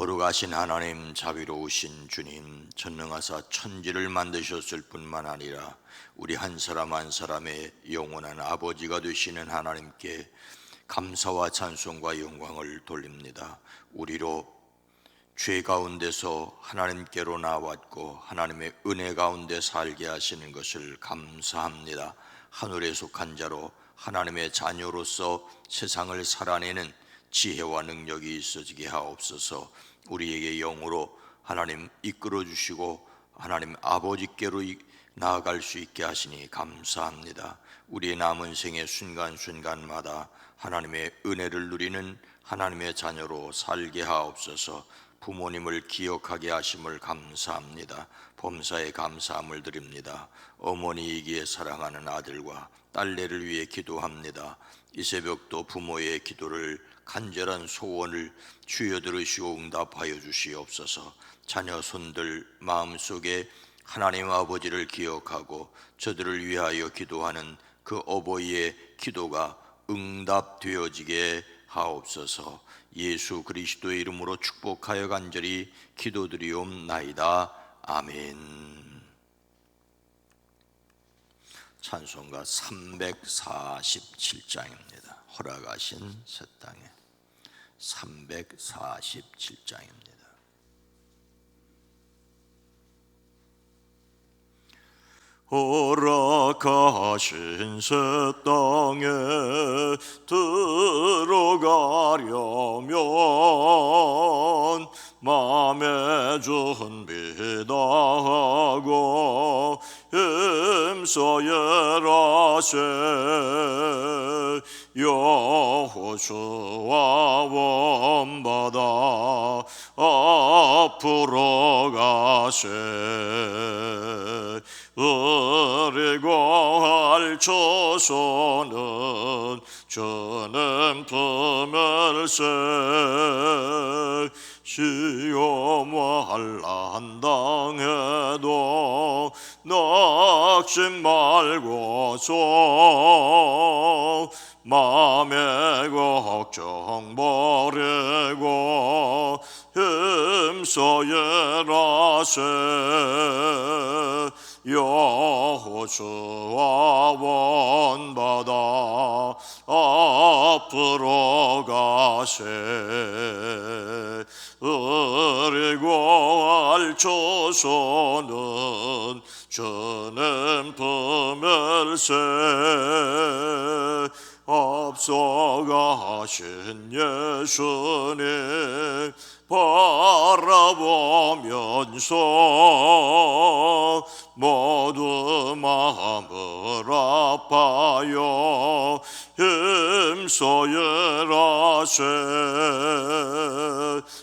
거룩하신 하나님 자비로우신 주님 전능하사 천지를 만드셨을 뿐만 아니라 우리 한 사람 한 사람의 영원한 아버지가 되시는 하나님께 감사와 찬송과 영광을 돌립니다 우리로 죄 가운데서 하나님께로 나왔고 하나님의 은혜 가운데 살게 하시는 것을 감사합니다. 하늘에 속한 자로 하나님의 자녀로서 세상을 살아내는 지혜와 능력이 있어지게 하옵소서. 우리에게 영으로 하나님 이끌어 주시고 하나님 아버지께로 이- 나아갈 수 있게 하시니 감사합니다. 우리의 남은 생의 순간순간마다 하나님의 은혜를 누리는 하나님의 자녀로 살게 하옵소서. 부모님을 기억하게 하심을 감사합니다. 범사에 감사함을 드립니다. 어머니이기에 사랑하는 아들과 딸내를 위해 기도합니다. 이 새벽도 부모의 기도를 간절한 소원을 주여 들으시고 응답하여 주시옵소서. 자녀 손들 마음속에 하나님 아버지를 기억하고 저들을 위하여 기도하는 그 어버이의 기도가 응답되어지게 하옵소서. 예수 그리스도의 이름으로 축복하여 간절히 기도드리옵나이다. 아멘. 찬송가 347장입니다. 허락하신 새 땅에 347장입니다. 허락하신 새 땅에 들어가려면 맘에 준비다 하고 힘써여라세. 여호수아 원바다 앞으로 가세 조소는 저는 품을세 시험과 한란 당해도 낙심 말고서 맘의 걱정 버리고 힘써여라세 여호수아 원바다 앞으로 가세. 그리고 알 조소는 저는 품을세. 앞서가신 예수님 바라보면서 아파요. 힘써여라세.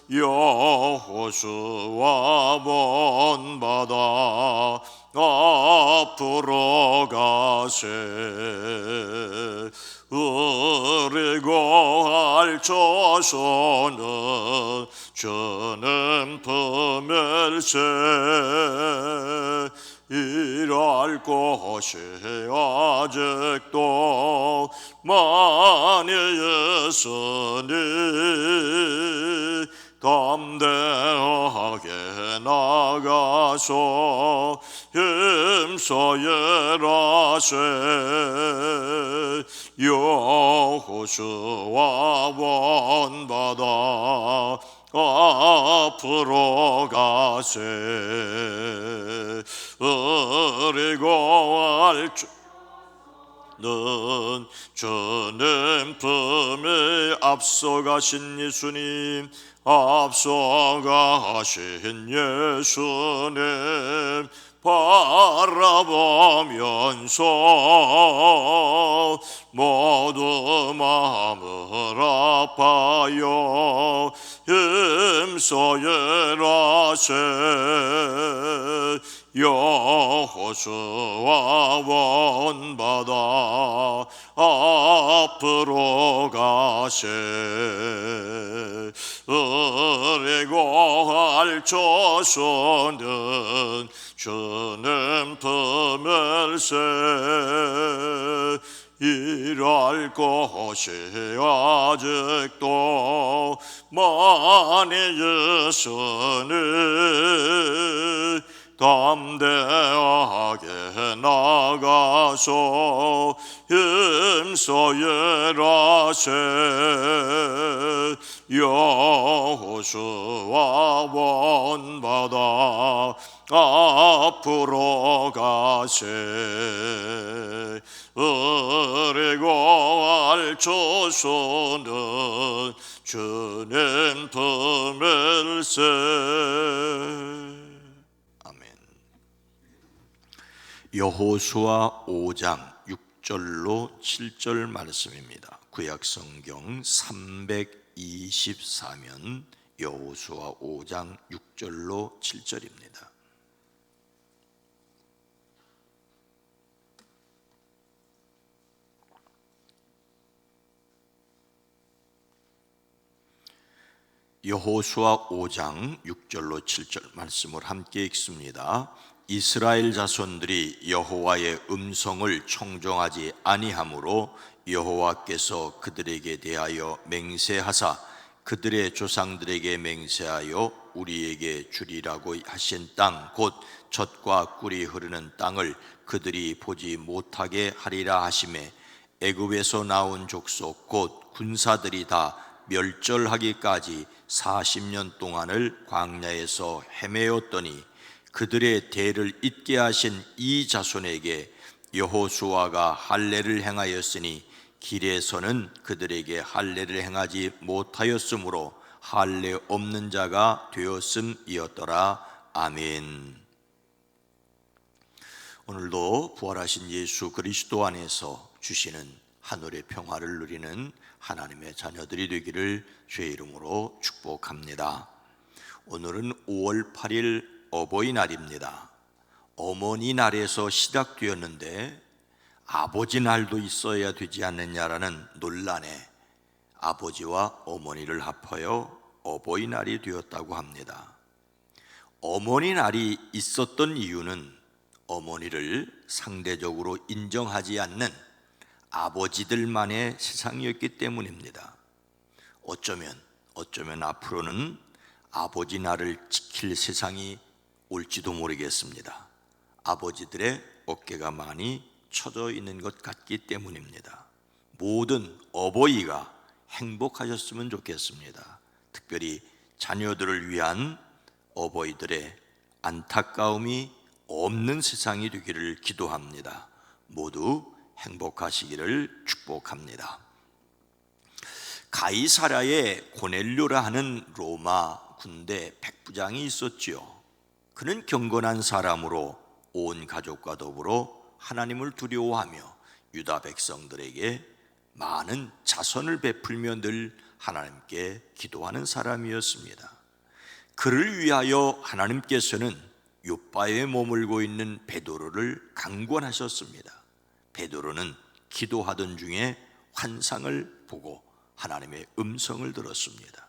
여호수아 본바다 앞으로 가세. 그리고 할 조소는 저는 품을 세 일할 곳이 아직도 많이 있으니 담대하게 나가서 힘써여라세. 여호수아 원바다 앞으로 가세 그리고 알 주- 주님 품에 앞서가신 예수님 앞서가신 예수님 바라보면서 모두 마음을 아파요. 힘써예라세 여호수아 원바다 앞으로 가세. 의리고 할 조선은 주님 품을 세 일할 것이 아직도 많이 있으니 담대하게 나가서 힘써예라세. 여호수아 원바다 앞으로 가세. 의리고 알 조선은 주님 품을 세 여호수아 5장 6절로 7절 말씀입니다. 구약 성경 324면 여호수아 5장 6절로 7절입니다. 여호수아 5장 6절로 7절 말씀을 함께 읽습니다. 이스라엘 자손들이 여호와의 음성을 청종하지 아니하므로 여호와께서 그들에게 대하여 맹세하사 그들의 조상들에게 맹세하여 우리에게 주리라고 하신 땅 곧 젖과 꿀이 흐르는 땅을 그들이 보지 못하게 하리라 하심에 애굽에서 나온 족속 곧 군사들이 다 멸절하기까지 40년 동안을 광야에서 헤매었더니 그들의 대를 잇게 하신 이 자손에게 여호수아가 할례를 행하였으니 길에서는 그들에게 할례를 행하지 못하였으므로 할례 없는 자가 되었음이었더라 아멘. 오늘도 부활하신 예수 그리스도 안에서 주시는 하늘의 평화를 누리는 하나님의 자녀들이 되기를 주의 이름으로 축복합니다. 오늘은 5월 8일 어버이날입니다. 어머니 날에서 시작되었는데 아버지 날도 있어야 되지 않느냐라는 논란에 아버지와 어머니를 합하여 어버이날이 되었다고 합니다. 어머니 날이 있었던 이유는 어머니를 상대적으로 인정하지 않는 아버지들만의 세상이었기 때문입니다. 어쩌면 어쩌면 앞으로는 아버지 나를 지킬 세상이 올지도 모르겠습니다. 아버지들의 어깨가 많이 쳐져 있는 것 같기 때문입니다. 모든 어버이가 행복하셨으면 좋겠습니다. 특별히 자녀들을 위한 어버이들의 안타까움이 없는 세상이 되기를 기도합니다. 모두 행복하시기를 축복합니다. 가이사라에 고넬료라 하는 로마 군대 백부장이 있었지요. 그는 경건한 사람으로 온 가족과 더불어 하나님을 두려워하며 유다 백성들에게 많은 자선을 베풀며 늘 하나님께 기도하는 사람이었습니다. 그를 위하여 하나님께서는 요바에 머물고 있는 베드로를 강권하셨습니다. 베드로는 기도하던 중에 환상을 보고 하나님의 음성을 들었습니다.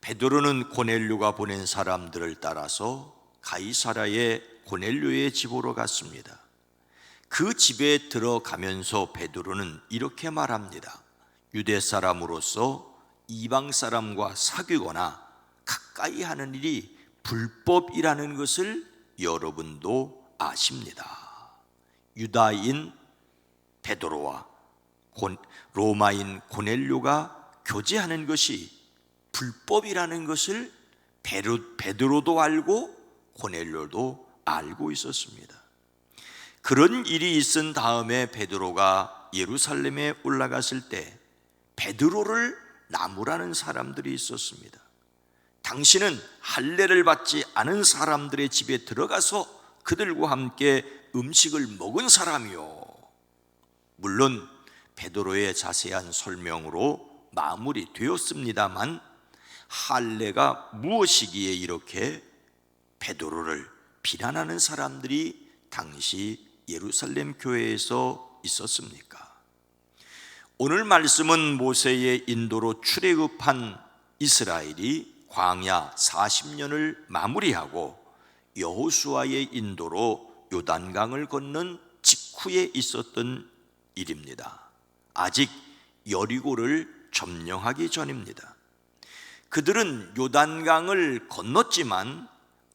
베드로는 고넬료가 보낸 사람들을 따라서 가이사라의 고넬료의 집으로 갔습니다. 그 집에 들어가면서 베드로는 이렇게 말합니다. 유대 사람으로서 이방 사람과 사귀거나 가까이 하는 일이 불법이라는 것을 여러분도 아십니다. 유다인 베드로와 로마인 고넬료가 교제하는 것이 불법이라는 것을 베드로도 알고 고넬료도 알고 있었습니다. 그런 일이 있은 다음에 베드로가 예루살렘에 올라갔을 때 베드로를 나무라는 사람들이 있었습니다. 당신은 할례를 받지 않은 사람들의 집에 들어가서 그들과 함께 음식을 먹은 사람이요. 물론 베드로의 자세한 설명으로 마무리되었습니다만 할례가 무엇이기에 이렇게 베드로를 비난하는 사람들이 당시 예루살렘 교회에서 있었습니까? 오늘 말씀은 모세의 인도로 출애굽한 이스라엘이 광야 40년을 마무리하고 여호수아의 인도로 요단강을 건넌 직후에 있었던 일입니다. 아직 여리고를 점령하기 전입니다. 그들은 요단강을 건넜지만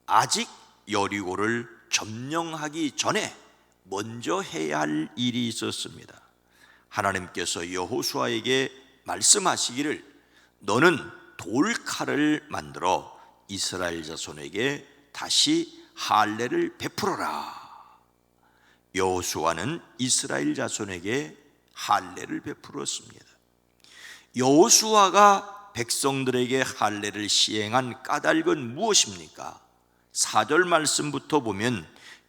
아직 여리고를 점령하기 전에 먼저 해야 할 일이 있었습니다. 하나님께서 여호수아에게 말씀하시기를 너는 돌칼을 만들어 이스라엘 자손에게 다시 할례를 베풀어라. 여호수아는 이스라엘 자손에게 할례를 베풀었습니다. 여호수아가 백성들에게 할례를 시행한 까닭은 무엇입니까? 4절 말씀부터 보면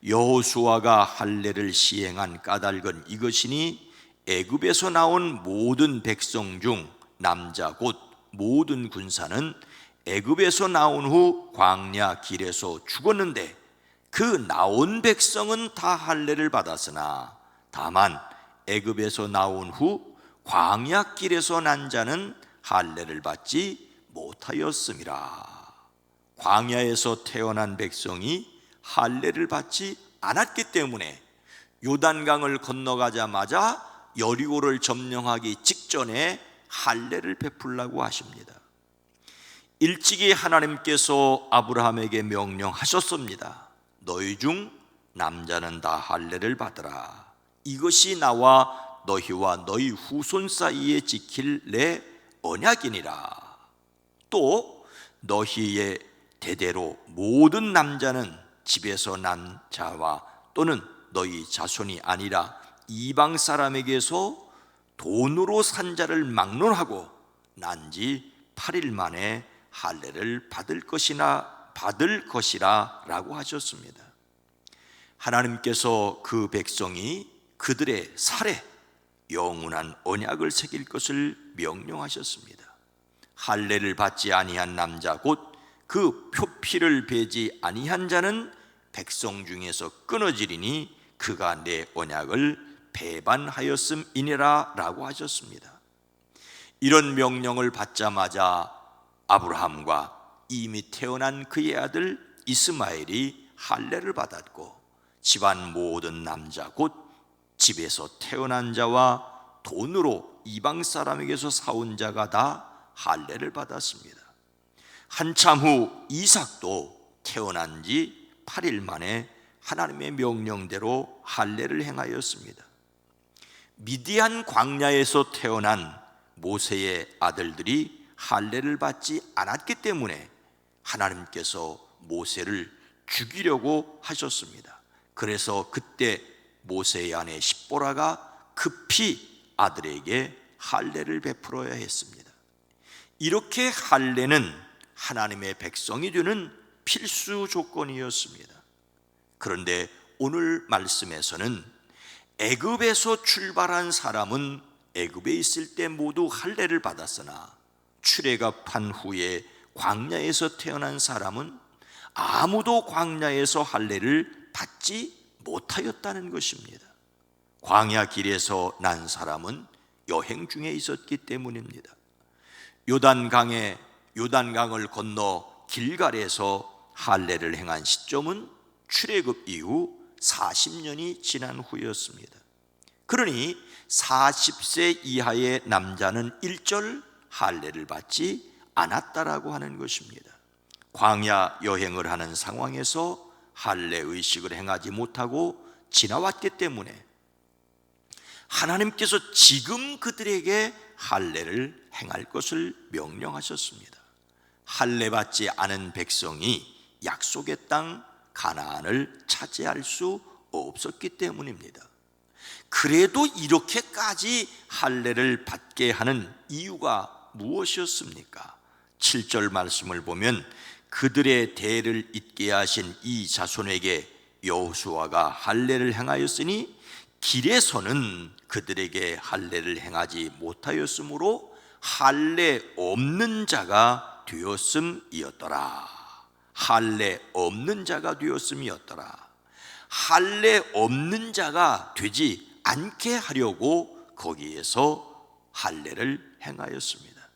여호수아가 할례를 시행한 까닭은 이것이니 애굽에서 나온 모든 백성 중 남자 곧 모든 군사는 애굽에서 나온 후 광야 길에서 죽었는데 그 나온 백성은 다 할례를 받았으나 다만 애굽에서 나온 후 광야 길에서 난 자는 할례를 받지 못하였음이라. 광야에서 태어난 백성이 할례를 받지 않았기 때문에 요단강을 건너가자마자 여리고를 점령하기 직전에 할례를 베풀라고 하십니다. 일찍이 하나님께서 아브라함에게 명령하셨습니다. 너희 중 남자는 다 할례를 받으라. 이것이 나와 너희와 너희 후손 사이에 지킬 내 언약이니라. 또 너희의 대대로 모든 남자는 집에서 난 자와 또는 너희 자손이 아니라 이방 사람에게서 돈으로 산 자를 막론하고 난 지 8일 만에 할례를 받을 것이나 받을 것이라라고 하셨습니다. 하나님께서 그 백성이 그들의 살에 영원한 언약을 새길 것을 명령하셨습니다. 할례를 받지 아니한 남자 곧 그 표피를 베지 아니한 자는 백성 중에서 끊어지리니 그가 내 언약을 배반하였음이니라 라고 하셨습니다. 이런 명령을 받자마자 아브라함과 이미 태어난 그의 아들 이스마엘이 할례를 받았고 집안 모든 남자 곧 집에서 태어난 자와 돈으로 이방 사람에게서 사온 자가 다 할례를 받았습니다. 한참 후 이삭도 태어난 지 8일 만에 하나님의 명령대로 할례를 행하였습니다. 미디안 광야에서 태어난 모세의 아들들이 할례를 받지 않았기 때문에 하나님께서 모세를 죽이려고 하셨습니다. 그래서 그때 모세의 아내 십보라가 급히 아들에게 할례를 베풀어야 했습니다. 이렇게 할례는 하나님의 백성이 되는 필수 조건이었습니다. 그런데 오늘 말씀에서는 애굽에서 출발한 사람은 애굽에 있을 때 모두 할례를 받았으나 출애굽한 후에 광야에서 태어난 사람은 아무도 광야에서 할례를 받지 못하였다는 것입니다. 광야 길에서 난 사람은 여행 중에 있었기 때문입니다. 요단강에 요단강을 건너 길갈에서 할례를 행한 시점은 출애굽 이후 40년이 지난 후였습니다. 그러니 40세 이하의 남자는 일절 할례를 받지 않았다라고 하는 것입니다. 광야 여행을 하는 상황에서 할례 의식을 행하지 못하고 지나왔기 때문에 하나님께서 지금 그들에게 할례를 행할 것을 명령하셨습니다. 할례 받지 않은 백성이 약속의 땅 가나안을 차지할 수 없었기 때문입니다. 그래도 이렇게까지 할례를 받게 하는 이유가 무엇이었습니까? 7절 말씀을 보면 그들의 대를 잇게 하신 이 자손에게 여호수아가 할례를 행하였으니 길에서는 그들에게 할례를 행하지 못하였으므로 할례 없는 자가 되었음이었더라. 할례 없는 자가 되었음이었더라. 할례 없는 자가 되지 않게 하려고 거기에서 할례를 행하였습니다.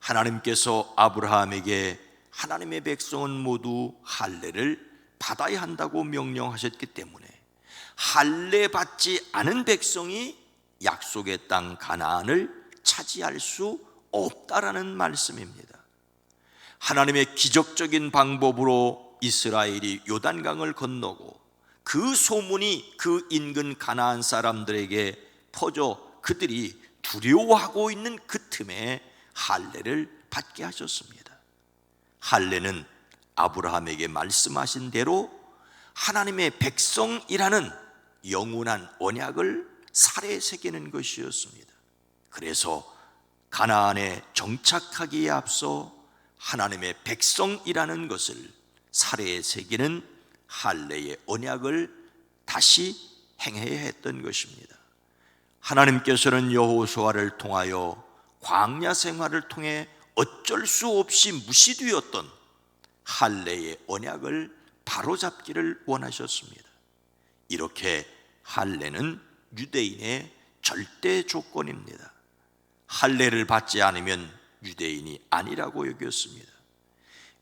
하나님께서 아브라함에게 하나님의 백성은 모두 할례를 받아야 한다고 명령하셨기 때문에 할례 받지 않은 백성이 약속의 땅 가나안을 차지할 수 없다라는 말씀입니다. 하나님의 기적적인 방법으로 이스라엘이 요단강을 건너고 그 소문이 그 인근 가나안 사람들에게 퍼져 그들이 두려워하고 있는 그 틈에 할례를 받게 하셨습니다. 할례는 아브라함에게 말씀하신 대로 하나님의 백성이라는 영원한 언약을 살에 새기는 것이었습니다. 그래서 가나안에 정착하기에 앞서 하나님의 백성이라는 것을 살에 새기는 할례의 언약을 다시 행해야 했던 것입니다. 하나님께서는 여호수아를 통하여 광야 생활을 통해 어쩔 수 없이 무시되었던 할례의 언약을 바로잡기를 원하셨습니다. 이렇게 할례는 유대인의 절대 조건입니다. 할례를 받지 않으면 유대인이 아니라고 여겼습니다.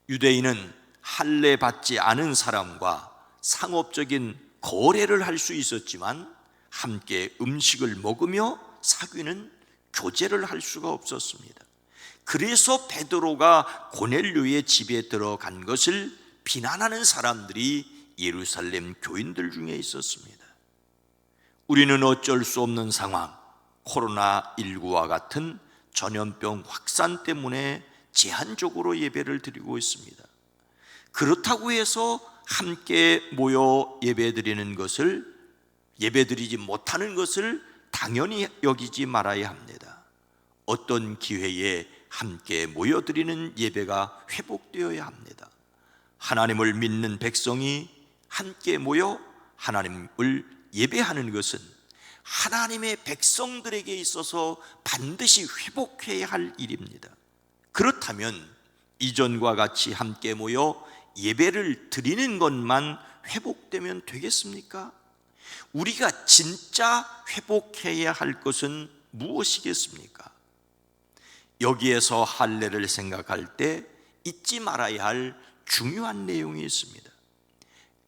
유대인은 할례 받지 않은 사람과 상업적인 거래를 할 수 있었지만 함께 음식을 먹으며 사귀는 교제를 할 수가 없었습니다. 그래서 베드로가 고넬료의 집에 들어간 것을 비난하는 사람들이 예루살렘 교인들 중에 있었습니다. 우리는 어쩔 수 없는 상황, 코로나19와 같은 전염병 확산 때문에 제한적으로 예배를 드리고 있습니다. 그렇다고 해서 함께 모여 예배 드리는 것을 예배 드리지 못하는 것을 당연히 여기지 말아야 합니다. 어떤 기회에 함께 모여 드리는 예배가 회복되어야 합니다. 하나님을 믿는 백성이 함께 모여 하나님을 예배하는 것은 하나님의 백성들에게 있어서 반드시 회복해야 할 일입니다. 그렇다면 이전과 같이 함께 모여 예배를 드리는 것만 회복되면 되겠습니까? 우리가 진짜 회복해야 할 것은 무엇이겠습니까? 여기에서 할례를 생각할 때 잊지 말아야 할 중요한 내용이 있습니다.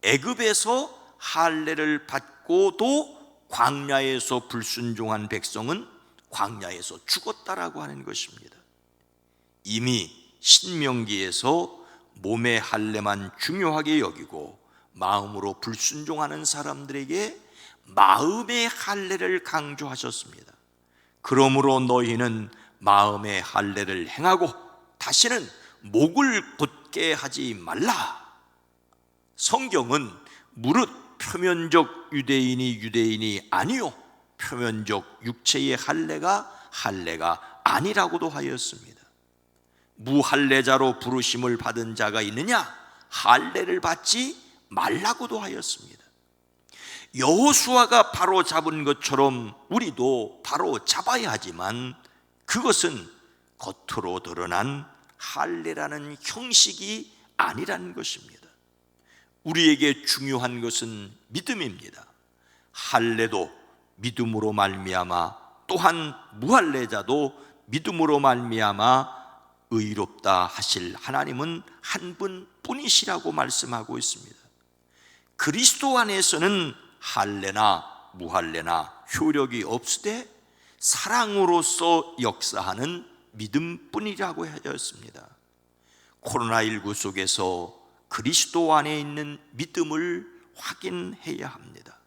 애굽에서 할례를 받고도 광야에서 불순종한 백성은 광야에서 죽었다라고 하는 것입니다. 이미 신명기에서 몸의 할례만 중요하게 여기고 마음으로 불순종하는 사람들에게 마음의 할례를 강조하셨습니다. 그러므로 너희는 마음의 할례를 행하고 다시는 목을 곧게 하지 말라. 성경은 무릇 표면적 유대인이 유대인이 아니요 표면적 육체의 할례가 할례가 아니라고도 하였습니다. 무할례자로 부르심을 받은 자가 있느냐? 할례를 받지 말라고도 하였습니다. 여호수아가 바로 잡은 것처럼 우리도 바로 잡아야 하지만 그것은 겉으로 드러난 할례라는 형식이 아니라는 것입니다. 우리에게 중요한 것은 믿음입니다. 할례도 믿음으로 말미암아 또한 무할례자도 믿음으로 말미암아 의롭다 하실 하나님은 한 분뿐이시라고 말씀하고 있습니다. 그리스도 안에서는 할례나 무할례나 효력이 없으되 사랑으로서 역사하는 믿음뿐이라고 하였습니다. 코로나19 속에서 그리스도 안에 있는 믿음을 확인해야 합니다.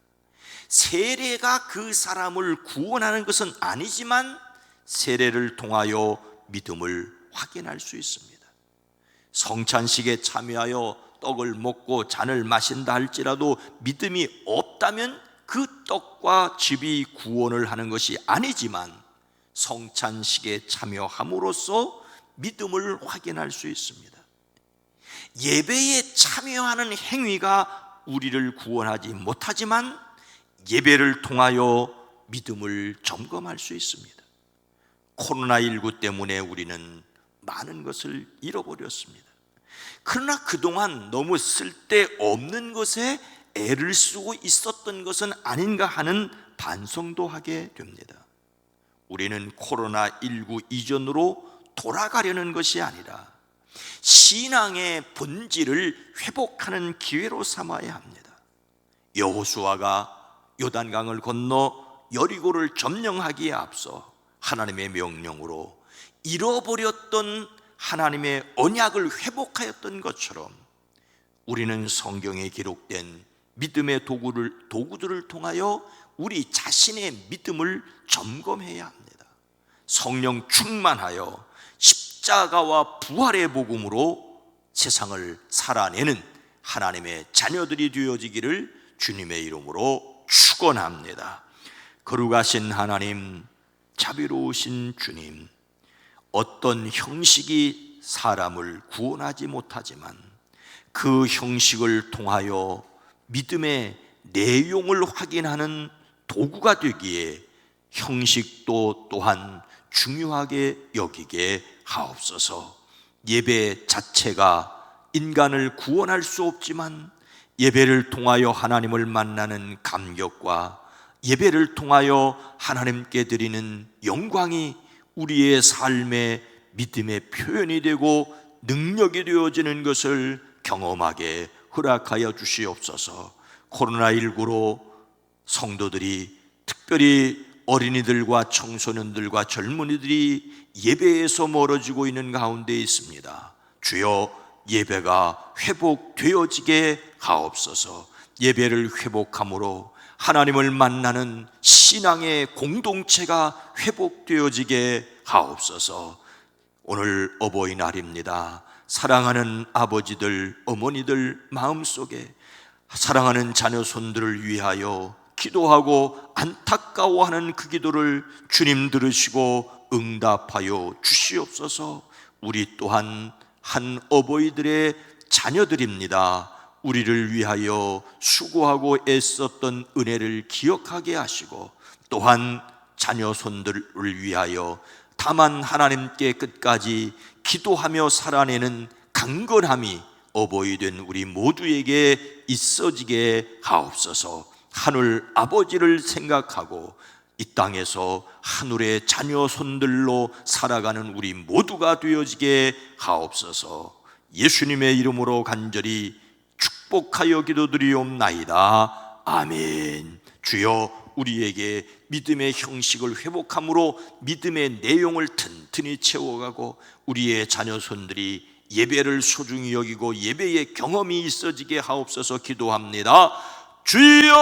세례가 그 사람을 구원하는 것은 아니지만 세례를 통하여 믿음을 확인할 수 있습니다. 성찬식에 참여하여 떡을 먹고 잔을 마신다 할지라도 믿음이 없다면 그 떡과 즙이 구원을 하는 것이 아니지만 성찬식에 참여함으로써 믿음을 확인할 수 있습니다. 예배에 참여하는 행위가 우리를 구원하지 못하지만 예배를 통하여 믿음을 점검할 수 있습니다. 코로나19 때문에 우리는 많은 것을 잃어버렸습니다. 그러나 그동안 너무 쓸데없는 것에 애를 쓰고 있었던 것은 아닌가 하는 반성도 하게 됩니다. 우리는 코로나19 이전으로 돌아가려는 것이 아니라 신앙의 본질을 회복하는 기회로 삼아야 합니다. 여호수아가 요단강을 건너 여리고를 점령하기에 앞서 하나님의 명령으로 잃어버렸던 하나님의 언약을 회복하였던 것처럼 우리는 성경에 기록된 믿음의 도구를 도구들을 통하여 우리 자신의 믿음을 점검해야 합니다. 성령 충만하여 십자가와 부활의 복음으로 세상을 살아내는 하나님의 자녀들이 되어지기를 주님의 이름으로 축원합니다. 거룩하신 하나님, 자비로우신 주님, 어떤 형식이 사람을 구원하지 못하지만 그 형식을 통하여 믿음의 내용을 확인하는 도구가 되기에 형식도 또한 중요하게 여기게 하옵소서. 예배 자체가 인간을 구원할 수 없지만 예배를 통하여 하나님을 만나는 감격과 예배를 통하여 하나님께 드리는 영광이 우리의 삶의 믿음의 표현이 되고 능력이 되어지는 것을 경험하게 허락하여 주시옵소서. 코로나19로 성도들이 특별히 어린이들과 청소년들과 젊은이들이 예배에서 멀어지고 있는 가운데 있습니다. 주여 예배가 회복되어지게 하옵소서. 예배를 회복함으로 하나님을 만나는 신앙의 공동체가 회복되어지게 하옵소서. 오늘 어버이날입니다. 사랑하는 아버지들, 어머니들 마음속에 사랑하는 자녀 손들을 위하여 기도하고 안타까워하는 그 기도를 주님 들으시고 응답하여 주시옵소서. 우리 또한 한 어버이들의 자녀들입니다. 우리를 위하여 수고하고 애썼던 은혜를 기억하게 하시고 또한 자녀 손들을 위하여 다만 하나님께 끝까지 기도하며 살아내는 강건함이 어버이 된 우리 모두에게 있어지게 하옵소서 하늘 아버지를 생각하고 이 땅에서 하늘의 자녀 손들로 살아가는 우리 모두가 되어지게 하옵소서. 예수님의 이름으로 간절히 축복하여 기도드리옵나이다. 아멘. 주여 우리에게 믿음의 형식을 회복함으로 믿음의 내용을 튼튼히 채워가고 우리의 자녀 손들이 예배를 소중히 여기고 예배의 경험이 있어지게 하옵소서 기도합니다. 주여!